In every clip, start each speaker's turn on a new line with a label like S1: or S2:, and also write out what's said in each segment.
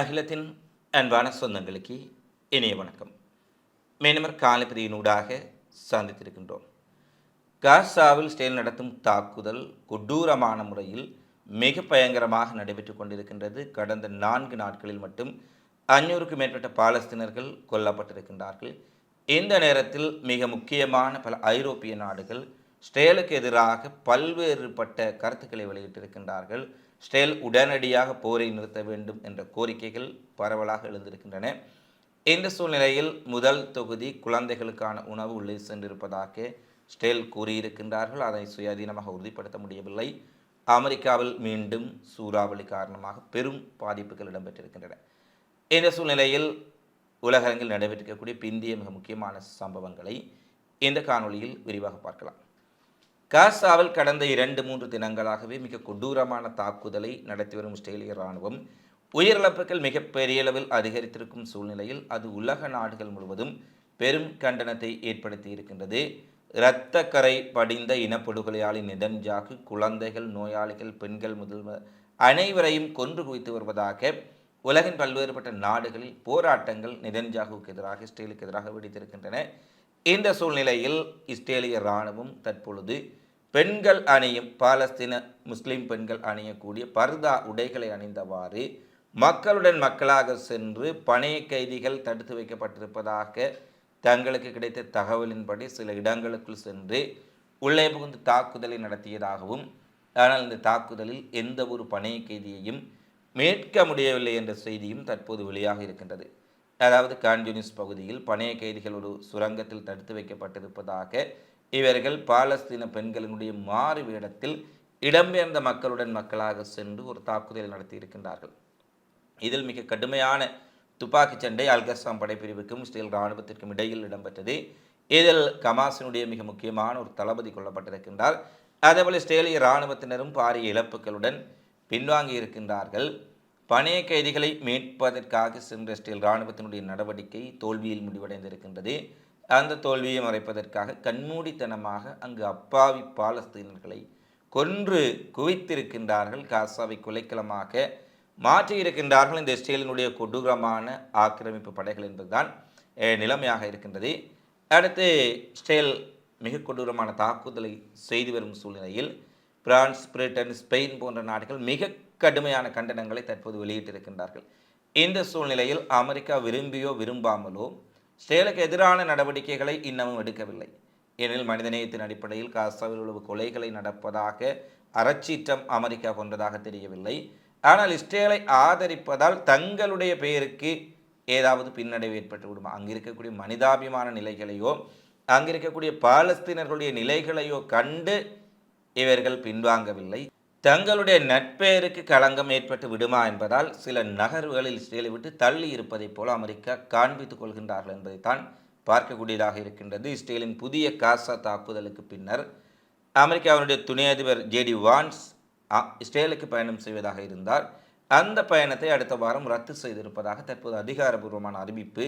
S1: அகிலத்தின் அன்பான சொந்தங்களுக்கு இணைய வணக்கம் மேனமர் காலப்பிரியினூடாக சந்தித்திருக்கின்றோம் காசாவில் ஸ்டேல் நடத்தும் தாக்குதல் கொடூரமான முறையில் மிக பயங்கரமாக நடைபெற்று கொண்டிருக்கின்றது கடந்த நான்கு நாட்களில் மட்டும் அஞ்சூறுக்கும் மேற்பட்ட பாலஸ்தீனர்கள் கொல்லப்பட்டிருக்கின்றார்கள் இந்த நேரத்தில் மிக முக்கியமான பல ஐரோப்பிய நாடுகள் ஸ்டேலுக்கு எதிராக பல்வேறுபட்ட கருத்துக்களை வெளியிட்டிருக்கின்றார்கள் ஸ்டேல் உடனடியாக போரை நிறுத்த வேண்டும் என்ற கோரிக்கைகள் பரவலாக எழுந்திருக்கின்றன இந்த சூழ்நிலையில் முதல் தொகுதி குழந்தைகளுக்கான உணவு உள்ளே சென்றிருப்பதாக ஸ்டேல் கூறியிருக்கின்றார்கள் அதை சுயாதீனமாக உறுதிப்படுத்த முடியவில்லை அமெரிக்காவில் மீண்டும் சூறாவளி காரணமாக பெரும் பாதிப்புகள் இடம்பெற்றிருக்கின்றன இந்த சூழ்நிலையில் உலகரங்கில் நடைபெற்றிருக்கக்கூடிய பிந்திய மிக முக்கியமான சம்பவங்களை இந்த காணொளியில் விரிவாக பார்க்கலாம் காசாவில் கடந்த இரண்டு மூன்று தினங்களாகவே மிக கொடூரமான தாக்குதலை நடத்தி வரும் இஸ்ரேலிய இராணுவம் உயிரிழப்புகள் மிகப்பெரிய அளவில் அதிகரித்திருக்கும் சூழ்நிலையில் அது உலக நாடுகள் முழுவதும் பெரும் கண்டனத்தை ஏற்படுத்தி இருக்கின்றது இரத்த கரை படிந்த இனப்படுகொலையாளின் நிதன்ஜாக்கு குழந்தைகள் நோயாளிகள் பெண்கள் முதல் அனைவரையும் கொன்று குவித்து வருவதாக உலகின் பல்வேறுபட்ட நாடுகளில் போராட்டங்கள் நிதன்ஜாகுவுக்கு எதிராக இஸ்ரேலுக்கு எதிராக வெடித்திருக்கின்றன இந்த சூழ்நிலையில் இஸ்ரேலிய இராணுவம் தற்பொழுது பெண்கள் அணியும் பாலஸ்தீன முஸ்லீம் பெண்கள் அணியக்கூடிய பர்தா உடைகளை அணிந்தவாறு மக்களுடன் மக்களாக சென்று பணைய கைதிகள் தடுத்து வைக்கப்பட்டிருப்பதாக தங்களுக்கு கிடைத்த தகவலின்படி சில இடங்களுக்குள் சென்று உள்ளே புகுந்து தாக்குதலை நடத்தியதாகவும் ஆனால் இந்த தாக்குதலில் எந்த ஒரு பணைய கைதியையும் மீட்க முடியவில்லை என்ற செய்தியும் தற்போது வெளியாக இருக்கின்றது அதாவது கான்ஜுனிஸ் பகுதியில் பணைய கைதிகள் ஒரு சுரங்கத்தில் தடுத்து வைக்கப்பட்டிருப்பதாக இவர்கள் பாலஸ்தீன பெண்களினுடைய மாறு வேடத்தில் இடம்பெயர்ந்த மக்களுடன் மக்களாக சென்று ஒரு தாக்குதல் நடத்தி இருக்கின்றார்கள் இதில் மிக கடுமையான துப்பாக்கி சண்டை அல்கஸ்ஸாம் படைப்பிரிவுக்கும் இஸ்ரேல் இராணுவத்திற்கும் இடையில் இடம்பெற்றது இதில் கமாசினுடைய மிக முக்கியமான ஒரு தளபதி கொல்லப்பட்டிருக்கின்றார் அதேபோல் இஸ்ரேலிய இராணுவத்தினரும் பாரிய இழப்புகளுடன் பின்வாங்கி இருக்கின்றார்கள் பணைய கைதிகளை மீட்பதற்காக சென்ற இஸ்ரேல் இராணுவத்தினுடைய நடவடிக்கை தோல்வியில் முடிவடைந்திருக்கின்றது அந்த தோல்வியை மறைப்பதற்காக கண்மூடித்தனமாக அங்கு அப்பாவி பாலஸ்தீனர்களை கொன்று குவித்திருக்கின்றார்கள் காசாவை குலைக்கலமாக மாற்றியிருக்கின்றார்கள் இந்த இஸ்ரேலினுடைய கொடூரமான ஆக்கிரமிப்பு படைகள் என்பதுதான் நிலைமையாக இருக்கின்றது அடுத்து இஸ்ரேல் மிக கொடூரமான தாக்குதலை செய்து வரும் சூழ்நிலையில் பிரான்ஸ் பிரிட்டன் ஸ்பெயின் போன்ற நாடுகள் மிக கடுமையான கண்டனங்களை தற்போது வெளியிட்டிருக்கின்றார்கள் இந்த சூழ்நிலையில் அமெரிக்கா விரும்பியோ விரும்பாமலோ இஸ்ரேலுக்கு எதிரான நடவடிக்கைகளை இன்னமும் எடுக்கவில்லை ஏனெனில் மனிதநேயத்தின் அடிப்படையில் காசாவில் உள்ள கொலைகளை நடப்பதாக அறச்சீற்றம் அமெரிக்கா கொண்டதாக தெரியவில்லை ஆனால் இஸ்ரேலை ஆதரிப்பதால் தங்களுடைய பெயருக்கு ஏதாவது பின்னடைவு ஏற்பட்டு விடுமா அங்கே இருக்கக்கூடிய மனிதாபிமான நிலைகளையோ அங்கே இருக்கக்கூடிய பாலஸ்தீனர்களுடைய நிலைகளையோ கண்டு இவர்கள் பின்வாங்கவில்லை தங்களுடைய நட்பெயருக்கு களங்கம் ஏற்பட்டு விடுமா என்பதால் சில நகர்வுகளில் இஸ்ரேலை விட்டு தள்ளி இருப்பதைப் போல அமெரிக்கா காண்பித்துக் கொள்கின்றார்கள் என்பதைத்தான் பார்க்கக்கூடியதாக இருக்கின்றது இஸ்ரேலின் புதிய காசா தாக்குதலுக்கு பின்னர் அமெரிக்காவினுடைய துணை அதிபர் ஜேடி வான்ஸ் இஸ்ரேலுக்கு பயணம் செய்வதாக இருந்தார் அந்த பயணத்தை அடுத்த வாரம் ரத்து செய்திருப்பதாக தற்போது அதிகாரபூர்வமான அறிவிப்பு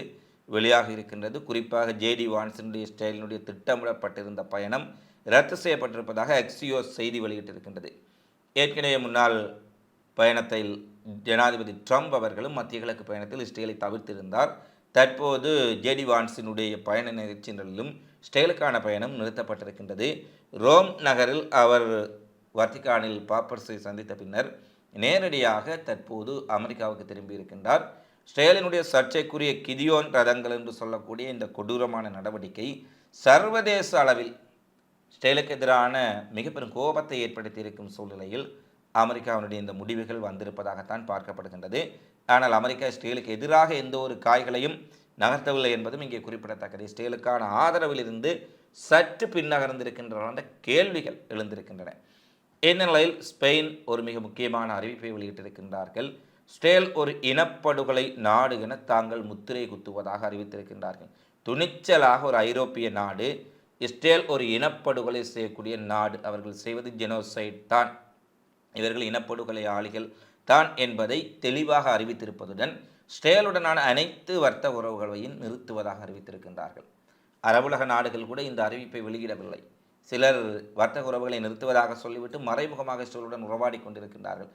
S1: வெளியாக இருக்கின்றது குறிப்பாக ஜேடி வான்ஸினுடைய இஸ்ரேலினுடைய திட்டமிடப்பட்டிருந்த பயணம் ரத்து செய்யப்பட்டிருப்பதாக எக்ஸியோ செய்தி வெளியிட்டிருக்கின்றது ஏற்கனவே முன்னாள் பயணத்தில் ஜனாதிபதி ட்ரம்ப் அவர்களும் மத்திய கிழக்கு பயணத்தில் இஸ்ரேலை தவிர்த்திருந்தார் தற்போது ஜேடி வான்ஸினுடைய பயண நிகழ்ச்சிகளிலும் ஸ்டேலுக்கான பயணம் நிறுத்தப்பட்டிருக்கின்றது ரோம் நகரில் அவர் வர்த்திகானில் பாப்பர்ஸை சந்தித்த பின்னர் நேரடியாக தற்போது அமெரிக்காவுக்கு திரும்பியிருக்கின்றார் ஸ்டேலினுடைய சர்ச்சைக்குரிய கிதியோன் ரதங்கள் என்று சொல்லக்கூடிய இந்த கொடூரமான நடவடிக்கை சர்வதேச அளவில் செயலுக்கு எதிரான மிகப்பெரும் கோபத்தை ஏற்படுத்தியிருக்கும் சூழ்நிலையில் அமெரிக்காவினுடைய இந்த முடிவுகள் வந்திருப்பதாகத்தான் பார்க்கப்படுகின்றது ஆனால் அமெரிக்கா இஸ்ரேலுக்கு எதிராக எந்த ஒரு காய்களையும் நகர்த்தவில்லை என்பதும் இங்கே குறிப்பிடத்தக்கது இஸ்ரேலுக்கான ஆதரவிலிருந்து சற்று பின்னகர்ந்திருக்கின்றன கேள்விகள் எழுந்திருக்கின்றன நிலையில் ஸ்பெயின் ஒரு மிக முக்கியமான அறிவிப்பை வெளியிட்டிருக்கின்றார்கள் ஸ்டேல் ஒரு இனப்படுகொலை நாடு என தாங்கள் முத்திரை குத்துவதாக அறிவித்திருக்கின்றார்கள் துணிச்சலாக ஒரு ஐரோப்பிய நாடு இஸ்ரேல் ஒரு இனப்படுகொலை செய்யக்கூடிய நாடு அவர்கள் செய்வது ஜெனோசைட் தான் இவர்கள் இனப்படுகொலை ஆளிகள் தான் என்பதை தெளிவாக அறிவித்திருப்பதுடன் இஸ்ரேலுடனான அனைத்து வர்த்தக உறவுகளையும் நிறுத்துவதாக அறிவித்திருக்கின்றார்கள் அரபுலக நாடுகள் கூட இந்த அறிவிப்பை வெளியிடவில்லை சிலர் வர்த்தக உறவுகளை நிறுத்துவதாக சொல்லிவிட்டு மறைமுகமாக இஸ்ரேலுடன் உறவாடி கொண்டிருக்கின்றார்கள்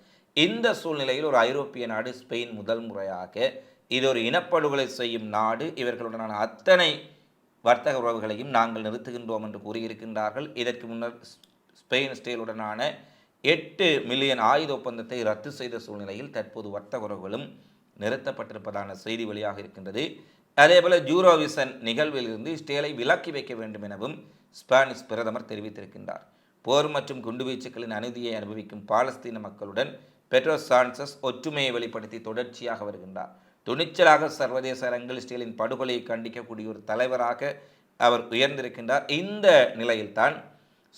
S1: இந்த சூழ்நிலையில் ஒரு ஐரோப்பிய நாடு ஸ்பெயின் முதல் முறையாக இது ஒரு இனப்படுகொலை செய்யும் நாடு இவர்களுடனான அத்தனை வர்த்தக உறவுகளையும் நாங்கள் நிறுத்துகின்றோம் என்று கூறியிருக்கின்றார்கள் இதற்கு முன்னர் ஸ்பெயின் ஸ்டேலுடனான எட்டு மில்லியன் ஆயுத ஒப்பந்தத்தை ரத்து செய்த சூழ்நிலையில் தற்போது வர்த்தக உறவுகளும் நிறுத்தப்பட்டிருப்பதான செய்தி வெளியாக இருக்கின்றது அதேபோல் ஜூரோவிசன் நிகழ்வில் இருந்து ஸ்டேலை விலக்கி வைக்க வேண்டும் எனவும் ஸ்பானிஷ் பிரதமர் தெரிவித்திருக்கின்றார் போர் மற்றும் குண்டுவீச்சுகளின் அநீதியை அனுபவிக்கும் பாலஸ்தீன மக்களுடன் பெட்ரோ சான்சஸ் ஒற்றுமையை வெளிப்படுத்தி தொடர்ச்சியாக வருகின்றார் துணிச்சலாக சர்வதேச அரங்கில் ஸ்டீலின் படுகொலையை கண்டிக்கக்கூடிய ஒரு தலைவராக அவர் உயர்ந்திருக்கின்றார் இந்த நிலையில்தான்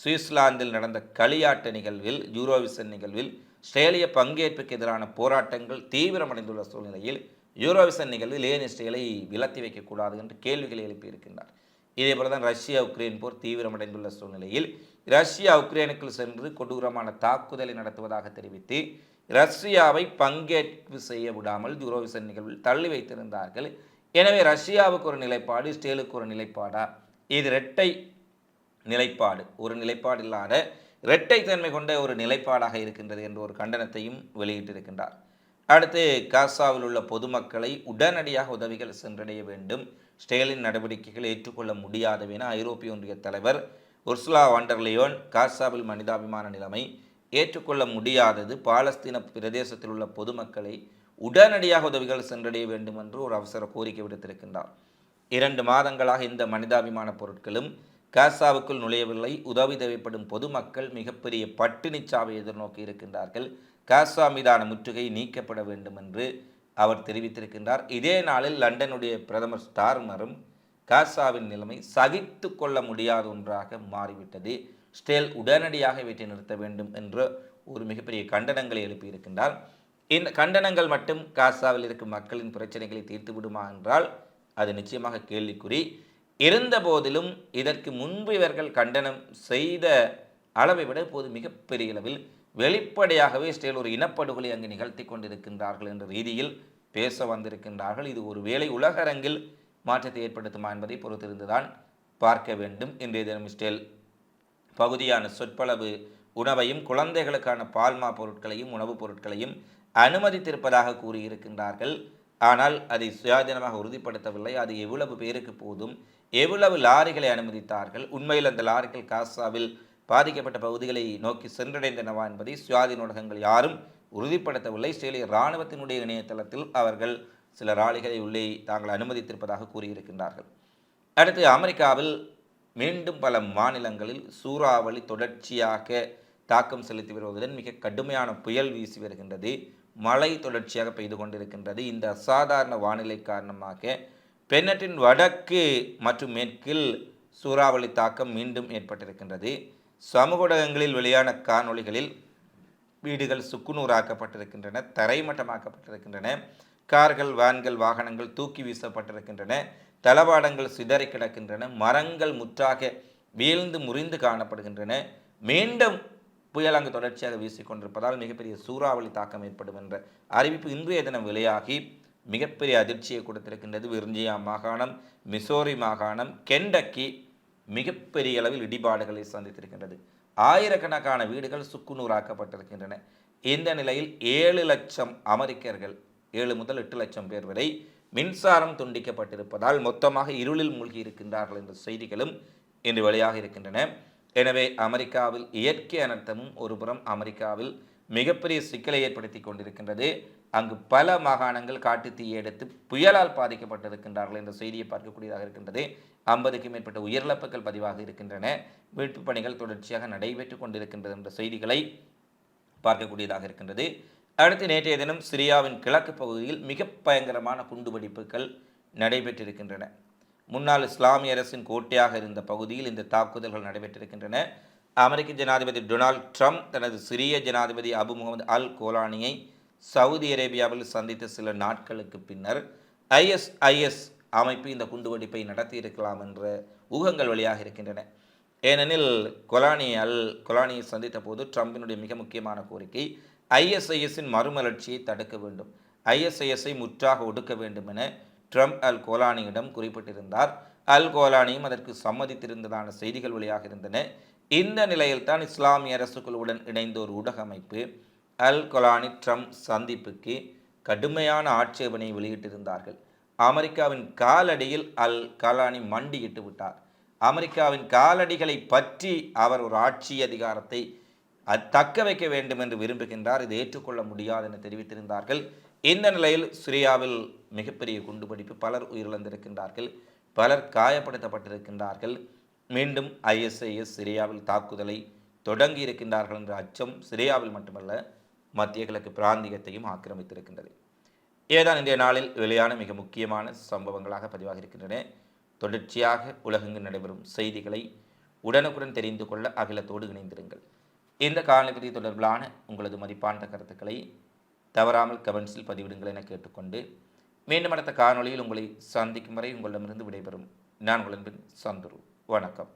S1: சுவிட்சர்லாந்தில் நடந்த களியாட்ட நிகழ்வில் யூரோவிசன் நிகழ்வில் ஸ்டேலிய பங்கேற்புக்கு எதிரான போராட்டங்கள் தீவிரமடைந்துள்ள சூழ்நிலையில் யூரோவிசன் நிகழ்வில் ஏன் ஸ்டேலை விலத்தி வைக்கக்கூடாது என்று கேள்விகளை எழுப்பியிருக்கின்றார் இதேபோல தான் ரஷ்யா உக்ரைன் போர் தீவிரமடைந்துள்ள சூழ்நிலையில் ரஷ்யா உக்ரைனுக்குள் சென்று கொடூரமான தாக்குதலை நடத்துவதாக தெரிவித்து ரஷ்யாவை பங்கேற்பு செய்ய விடாமல் யூரோவிசன் நிகழ்வில் தள்ளி வைத்திருந்தார்கள் எனவே ரஷ்யாவுக்கு ஒரு நிலைப்பாடு ஸ்டேலுக்கு ஒரு நிலைப்பாடா இது இரட்டை நிலைப்பாடு ஒரு நிலைப்பாடு இல்லாத இரட்டை தன்மை கொண்ட ஒரு நிலைப்பாடாக இருக்கின்றது என்ற ஒரு கண்டனத்தையும் வெளியிட்டிருக்கின்றார் அடுத்து காசாவில் உள்ள பொதுமக்களை உடனடியாக உதவிகள் சென்றடைய வேண்டும் ஸ்டேலின் நடவடிக்கைகள் ஏற்றுக்கொள்ள முடியாதவென ஐரோப்பிய ஒன்றிய தலைவர் உர்சுலா வாண்டர்லியோன் காசாவில் மனிதாபிமான நிலைமை ஏற்றுக்கொள்ள முடியாதது பாலஸ்தீன பிரதேசத்தில் உள்ள பொதுமக்களை உடனடியாக உதவிகள் சென்றடைய வேண்டும் என்று ஒரு அவசர கோரிக்கை விடுத்திருக்கின்றார் இரண்டு மாதங்களாக இந்த மனிதாபிமான பொருட்களும் காசாவுக்குள் நுழையவில்லை உதவி தேவைப்படும் பொதுமக்கள் மிகப்பெரிய பட்டினி சாவை எதிர்நோக்கி இருக்கின்றார்கள் காசா மீதான முற்றுகை நீக்கப்பட வேண்டும் என்று அவர் தெரிவித்திருக்கின்றார் இதே நாளில் லண்டனுடைய பிரதமர் ஸ்டார்மரும் காசாவின் நிலைமை சகித்து கொள்ள முடியாத ஒன்றாக மாறிவிட்டது ஸ்டேல் உடனடியாக வெட்டி நிறுத்த வேண்டும் என்று ஒரு மிகப்பெரிய கண்டனங்களை எழுப்பியிருக்கின்றார் இந்த கண்டனங்கள் மட்டும் காசாவில் இருக்கும் மக்களின் பிரச்சனைகளை தீர்த்து விடுமா என்றால் அது நிச்சயமாக கேள்விக்குறி இருந்த போதிலும் இதற்கு முன்பு இவர்கள் கண்டனம் செய்த அளவை விட இப்போது மிகப்பெரிய அளவில் வெளிப்படையாகவே ஸ்டேல் ஒரு இனப்படுகொலை அங்கு நிகழ்த்தி கொண்டிருக்கின்றார்கள் என்ற ரீதியில் பேச வந்திருக்கின்றார்கள் இது ஒரு வேலை உலகரங்கில் மாற்றத்தை ஏற்படுத்துமா என்பதை பொறுத்திருந்துதான் பார்க்க வேண்டும் இன்றைய தினம் ஸ்டேல் பகுதியான சொற்பளவு உணவையும் குழந்தைகளுக்கான பால்மா பொருட்களையும் உணவுப் பொருட்களையும் அனுமதித்திருப்பதாக கூறியிருக்கின்றார்கள் ஆனால் அதை சுயாதீனமாக உறுதிப்படுத்தவில்லை அது எவ்வளவு பேருக்கு போதும் எவ்வளவு லாரிகளை அனுமதித்தார்கள் உண்மையில் அந்த லாரிகள் காசாவில் பாதிக்கப்பட்ட பகுதிகளை நோக்கி சென்றடைந்தனவா என்பதை சுயாதீன ஊடகங்கள் யாரும் உறுதிப்படுத்தவில்லை இஸ்ரேலிய இராணுவத்தினுடைய இணையதளத்தில் அவர்கள் சில லாரிகளை உள்ளே தாங்கள் அனுமதித்திருப்பதாக கூறியிருக்கின்றார்கள் அடுத்து அமெரிக்காவில் மீண்டும் பல மாநிலங்களில் சூறாவளி தொடர்ச்சியாக தாக்கம் செலுத்தி வருவதுடன் மிக கடுமையான புயல் வீசி வருகின்றது மழை தொடர்ச்சியாக பெய்து கொண்டிருக்கின்றது இந்த அசாதாரண வானிலை காரணமாக பெண்ணற்றின் வடக்கு மற்றும் மேற்கில் சூறாவளி தாக்கம் மீண்டும் ஏற்பட்டிருக்கின்றது சமூக ஊடகங்களில் வெளியான காணொளிகளில் வீடுகள் சுக்குநூறாக்கப்பட்டிருக்கின்றன தரைமட்டமாக்கப்பட்டிருக்கின்றன கார்கள் வேன்கள் வாகனங்கள் தூக்கி வீசப்பட்டிருக்கின்றன தளவாடங்கள் சிதறி கிடக்கின்றன மரங்கள் முற்றாக வீழ்ந்து முறிந்து காணப்படுகின்றன மீண்டும் புயல் அங்கு தொடர்ச்சியாக வீசிக்கொண்டிருப்பதால் மிகப்பெரிய சூறாவளி தாக்கம் ஏற்படும் என்ற அறிவிப்பு இன்றைய தினம் வெளியாகி மிகப்பெரிய அதிர்ச்சியை கொடுத்திருக்கின்றது விருஞ்சியா மாகாணம் மிசோரி மாகாணம் கெண்டக்கி மிகப்பெரிய அளவில் இடிபாடுகளை சந்தித்திருக்கின்றது ஆயிரக்கணக்கான வீடுகள் சுக்குநூறாக்கப்பட்டிருக்கின்றன இந்த நிலையில் ஏழு லட்சம் அமெரிக்கர்கள் ஏழு முதல் எட்டு லட்சம் பேர் வரை மின்சாரம் துண்டிக்கப்பட்டிருப்பதால் மொத்தமாக இருளில் மூழ்கி இருக்கின்றார்கள் என்ற செய்திகளும் இன்று வெளியாக இருக்கின்றன எனவே அமெரிக்காவில் இயற்கை அனர்த்தமும் ஒருபுறம் அமெரிக்காவில் மிகப்பெரிய சிக்கலை ஏற்படுத்தி கொண்டிருக்கின்றது அங்கு பல மாகாணங்கள் காட்டு தீயை எடுத்து புயலால் பாதிக்கப்பட்டிருக்கின்றார்கள் என்ற செய்தியை பார்க்கக்கூடியதாக இருக்கின்றது ஐம்பதுக்கும் மேற்பட்ட உயிரிழப்புகள் பதிவாக இருக்கின்றன மீட்பு பணிகள் தொடர்ச்சியாக நடைபெற்றுக் கொண்டிருக்கின்றது என்ற செய்திகளை பார்க்கக்கூடியதாக இருக்கின்றது அடுத்து நேற்றைய தினம் சிரியாவின் கிழக்கு பகுதியில் மிக பயங்கரமான குண்டுவெடிப்புகள் நடைபெற்றிருக்கின்றன முன்னாள் இஸ்லாமிய அரசின் கோட்டையாக இருந்த பகுதியில் இந்த தாக்குதல்கள் நடைபெற்றிருக்கின்றன அமெரிக்க ஜனாதிபதி டொனால்ட் ட்ரம்ப் தனது சிரிய ஜனாதிபதி அபு முகமது அல் கோலானியை சவுதி அரேபியாவில் சந்தித்த சில நாட்களுக்கு பின்னர் ஐஎஸ்ஐஎஸ் அமைப்பு இந்த குண்டுவெடிப்பை நடத்தியிருக்கலாம் என்ற ஊகங்கள் வழியாக இருக்கின்றன ஏனெனில் கொலானி அல் கொலானியை சந்தித்த போது ட்ரம்பினுடைய மிக முக்கியமான கோரிக்கை ஐஎஸ்ஐஎஸின் மறுமலர்ச்சியை தடுக்க வேண்டும் ஐஎஸ்ஐஎஸ்ஐ முற்றாக ஒடுக்க வேண்டும் என ட்ரம்ப் அல் கோலானியிடம் குறிப்பிட்டிருந்தார் அல் கோலானியும் அதற்கு சம்மதித்திருந்ததான செய்திகள் வழியாக இருந்தன இந்த நிலையில்தான் இஸ்லாமிய அரசுகளுடன் இணைந்த ஒரு ஊடக அமைப்பு அல் கொலானி ட்ரம்ப் சந்திப்புக்கு கடுமையான ஆட்சேபனை வெளியிட்டிருந்தார்கள் அமெரிக்காவின் காலடியில் அல் கலானி மண்டியிட்டு விட்டார் அமெரிக்காவின் காலடிகளை பற்றி அவர் ஒரு ஆட்சி அதிகாரத்தை தக்க வைக்க வேண்டும் என்று விரும்புகின்றார் இதை ஏற்றுக்கொள்ள முடியாது என தெரிவித்திருந்தார்கள் இந்த நிலையில் சிரியாவில் மிகப்பெரிய குண்டுபிடிப்பு பலர் உயிரிழந்திருக்கின்றார்கள் பலர் காயப்படுத்தப்பட்டிருக்கின்றார்கள் மீண்டும் ஐஎஸ்ஐஎஸ் சிரியாவில் தாக்குதலை தொடங்கி இருக்கின்றார்கள் என்ற அச்சம் சிரியாவில் மட்டுமல்ல மத்திய கிழக்கு பிராந்தியத்தையும் ஆக்கிரமித்திருக்கின்றது ஏதான் இன்றைய நாளில் வெளியான மிக முக்கியமான சம்பவங்களாக பதிவாக இருக்கின்றன தொடர்ச்சியாக உலகெங்கு நடைபெறும் செய்திகளை உடனுக்குடன் தெரிந்து கொள்ள அகிலத்தோடு இணைந்திருங்கள் இந்த காலநிலை தொடர்பிலான உங்களது மதிப்பான கருத்துக்களை தவறாமல் கமெண்ட்ஸில் பதிவிடுங்கள் என கேட்டுக்கொண்டு மீண்டும் அடுத்த காணொலியில் உங்களை சந்திக்கும் வரை உங்களிடமிருந்து விடைபெறும் நான் உங்களின் சந்துரு வணக்கம்